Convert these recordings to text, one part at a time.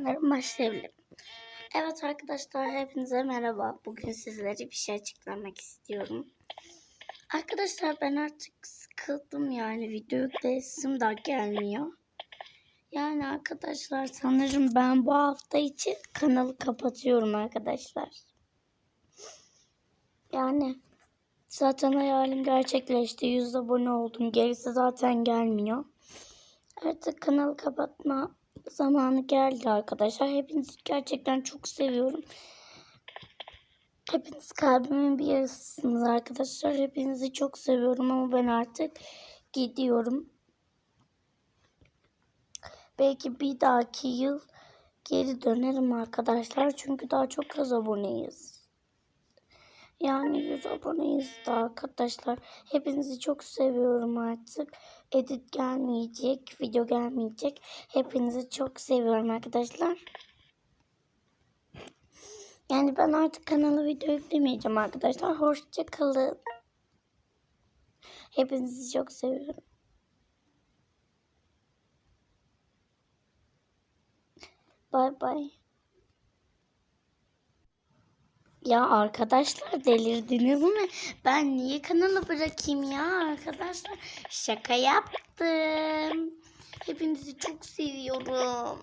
sanırım başlayabilirim. Evet arkadaşlar hepinize merhaba. Bugün sizlere bir şey açıklamak istiyorum. Arkadaşlar ben artık sıkıldım yani video yüklesim daha gelmiyor. Yani arkadaşlar sanırım ben bu hafta için kanalı kapatıyorum arkadaşlar. Yani zaten hayalim gerçekleşti. 100 abone oldum. Gerisi zaten gelmiyor. Artık kanalı kapatma zamanı geldi arkadaşlar. Hepinizi gerçekten çok seviyorum. Hepiniz kalbimin bir yarısısınız arkadaşlar. Hepinizi çok seviyorum ama ben artık gidiyorum. Belki bir dahaki yıl geri dönerim arkadaşlar. Çünkü daha çok az aboneyiz. Yani 100 aboneyiz de arkadaşlar. Hepinizi çok seviyorum artık. Edit gelmeyecek, video gelmeyecek. Hepinizi çok seviyorum arkadaşlar. Yani ben artık kanala video yüklemeyeceğim arkadaşlar. Hoşça kalın. Hepinizi çok seviyorum. Bay bay. Ya arkadaşlar delirdiniz mi? Ben niye kanalı bırakayım ya arkadaşlar? Şaka yaptım. Hepinizi çok seviyorum.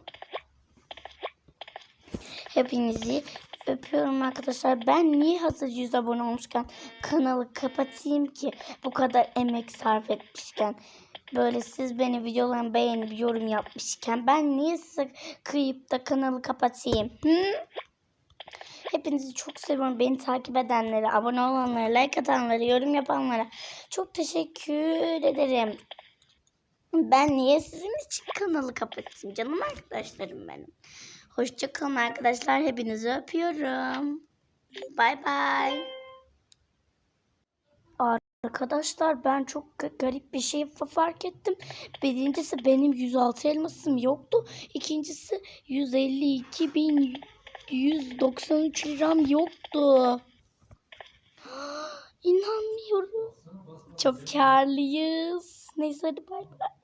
Hepinizi öpüyorum arkadaşlar. Ben niye hazır 100 abone olmuşken kanalı kapatayım ki? Bu kadar emek sarf etmişken. Böyle siz beni videolarımı beğenip yorum yapmışken ben niye sık kıyıp da kanalı kapatayım? Hı? Hepinizi çok seviyorum. Beni takip edenlere, abone olanlara, like atanlara, yorum yapanlara çok teşekkür ederim. Ben niye sizin için kanalı kapatayım canım arkadaşlarım benim. Hoşçakalın arkadaşlar. Hepinizi öpüyorum. Bay bay. Arkadaşlar ben çok ga- garip bir şey fa- fark ettim. Birincisi benim 106 elmasım yoktu. İkincisi 152 bin 193 liram yoktu. İnanmıyorum. Çok karlıyız. Neyse hadi bay bay.